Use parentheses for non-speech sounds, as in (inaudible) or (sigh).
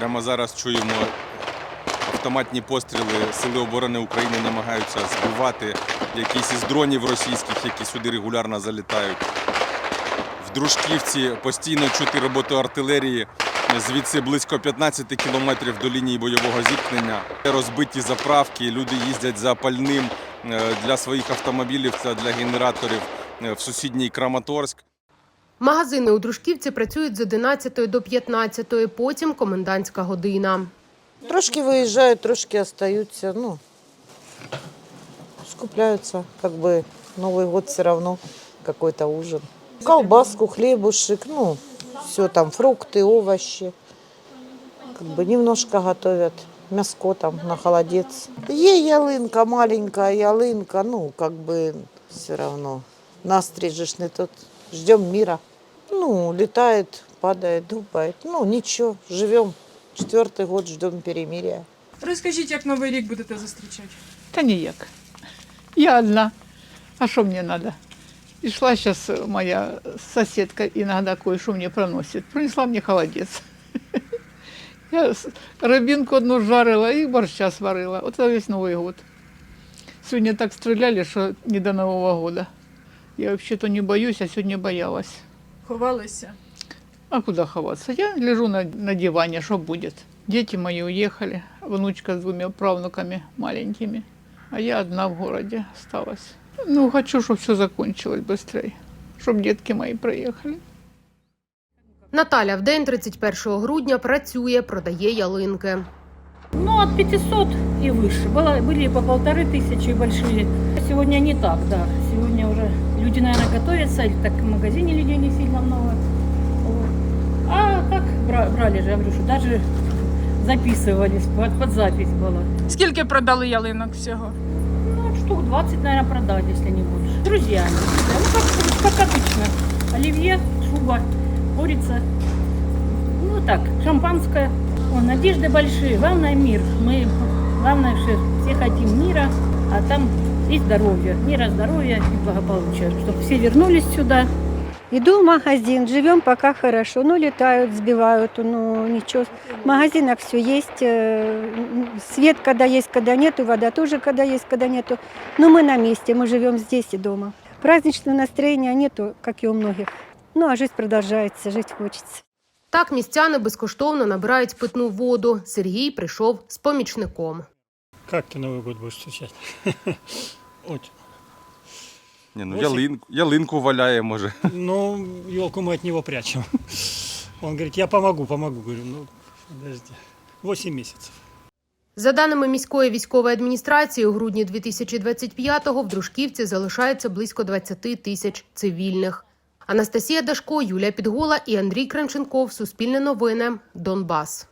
Прямо зараз чуємо автоматні постріли. Сили оборони України намагаються збивати якісь із дронів російських, які сюди регулярно залітають. В Дружківці постійно чути роботу артилерії. Звідси близько 15 кілометрів до лінії бойового зіткнення. Розбиті заправки, люди їздять за пальним е, для своїх автомобілів та для генераторів е, в сусідній Краматорськ. Магазини у Дружківці працюють з 11 до 15, потім комендантська година. Трошки виїжджають, трошки остаються, ну, скупляются, как бы Новый год все равно какой-то ужин. Колбаску, хлебушек, ну, все там, фрукты, овощи. Как бы немножко готовят, мяско там на холодец. Є ялинка, маленькая ялинка, ну, как бы все равно. Настрій же ж не тот. Ждем мира. Ну, летает, падает, дупает. Ну, ничего, живем. Четвертый год ждем перемирия. Розкажіть, як новий рік будете зустрічати? Та ніяк. Я одна. А що мені треба? Ішла зараз моя сусідка іноді кое-що мені приносить. Принесла мені холодець. (laughs) Я с- рибинку одну жарила і борща сварила. Оце весь Новий год. Сьогодні так стріляли, що не до Нового года. Я взагалі-то не боюсь, а сьогодні боялась. Ховалися. А куда ховаться? Я лежу на, на диване, что будет? Дети мои уехали, внучка с двумя правнуками маленькими, а я одна в городе осталась. Ну, хочу, чтобы все закончилось быстрее, чтобы детки мои проехали. Наталя в день 31 грудня працює, продає ялинки. Ну, от 500 и выше. Было, были по полторы тысячи большие. Сегодня не так, да. Сегодня уже люди, наверное, готовятся, или так в магазине людей не сильно много. Вот. А как бра- брали же, я говорю, что даже записывались, под, под запись было. Скільки продали ялинок всього? Ну, штук 20, наверное, продали, если не больше. С друзьями. Да, Ну, как, как обычно. Оливье, шуба, курица. Ну, так, шампанское. О, надежды большие. Главное мир. Мы, главное, что все хотим мира, а там и здоровья. Мира, здоровья и благополучия. Чтобы все вернулись сюда. Иду в магазин, живем пока хорошо. Ну, летают, сбивают, ну, ничего. В магазинах все есть. э, Свет, когда есть, когда нету, вода тоже, когда есть, когда нету. Но мы на месте, мы живем здесь и дома. Праздничного настроения нету, как и у многих. Ну, а жизнь продолжается, жить хочется. Так містяни безкоштовно набирають питну воду. Сергій прийшов з помічником. Как ты Новый год будешь встречать? (laughs) Очень. Ні, ну, Ось ялинку, ялинку валяє, може. Ну, елку мы от него прячем. Он говорит, я помогу, помогу. Говорю, ну, подожди. 8 месяцев. За даними міської військової адміністрації, у грудні 2025-го в Дружківці залишається близько 20 тисяч цивільних. Анастасія Дашко, Юлія Підгола і Андрій Кремченков. Суспільне новини. Донбас.